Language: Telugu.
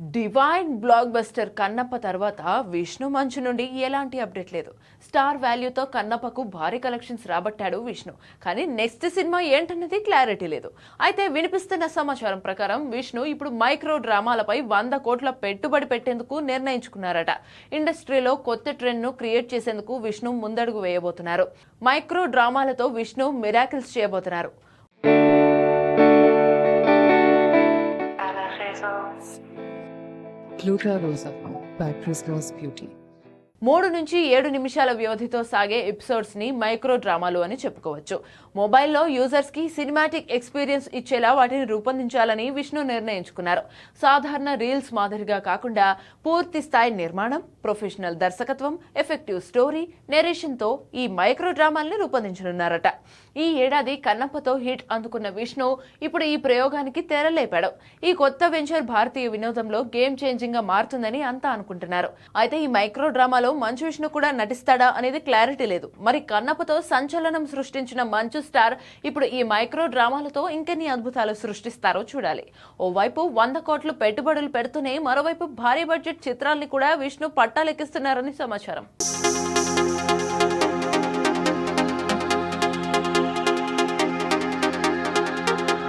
డివైన్ బ్లాక్ బస్టర్ కన్నప్ప తర్వాత విష్ణు మంచు నుండి ఎలాంటి అప్డేట్ లేదు. స్టార్ వాల్యూతో కన్నప్పకు భారీ కలెక్షన్స్ రాబట్టాడు విష్ణు. కానీ నెక్స్ట్ సినిమా ఏంటన్నది క్లారిటీ లేదు. అయితే వినిపిస్తున్న సమాచారం ప్రకారం విష్ణు ఇప్పుడు మైక్రో డ్రామాలపై వంద కోట్ల పెట్టుబడి పెట్టేందుకు నిర్ణయించుకున్నారట. ఇండస్ట్రీలో కొత్త ట్రెండ్ను క్రియేట్ చేసేందుకు విష్ణు ముందడుగు వేయబోతున్నారు. మైక్రో డ్రామాలతో విష్ణు మిరాకిల్స్ చేయబోతున్నారు. Gluta Rosa by Prisma's Beauty. మూడు నుంచి ఏడు నిమిషాల వ్యవధితో సాగే ఎపిసోడ్స్ని మైక్రో డ్రామాలు అని చెప్పుకోవచ్చు. మొబైల్లో యూజర్స్కి సినిమాటిక్ ఎక్స్పీరియన్స్ ఇచ్చేలా వాటిని రూపొందించాలని విష్ణు నిర్ణయించుకున్నారు. సాధారణ రీల్స్ మాదిరిగా కాకుండా పూర్తి స్థాయి నిర్మాణం ప్రొఫెషనల్ దర్శకత్వం ఎఫెక్టివ్ స్టోరీ నెరేషన్తో ఈ మైక్రో డ్రామాల్ని రూపొందించనున్నారట. ఈ ఏడాది కన్నప్పతో హిట్ అందుకున్న విష్ణు ఇప్పుడు ఈ ప్రయోగానికి తెరలేపాడు. ఈ కొత్త వెంచర్ భారతీయ వినోదంలో గేమ్ చేంజింగ్గా మారుతుందని అంతా అనుకుంటున్నారు. అయితే ఈ మైక్రో డ్రామాలో మంచు విష్ణు కూడా నటిస్తాడా అనేది క్లారిటీ లేదు. మరి కన్నప్పతో సంచలనం సృష్టించిన మంచు స్టార్ ఇప్పుడు ఈ మైక్రో డ్రామాలతో ఇంకెన్ని అద్భుతాలు సృష్టిస్తారో చూడాలి. ఓవైపు వంద కోట్లు పెట్టుబడులు పెడుతూనే మరోవైపు భారీ బడ్జెట్ చిత్రాల్ని కూడా విష్ణు పట్టాలెక్కిస్తున్నారని సమాచారం.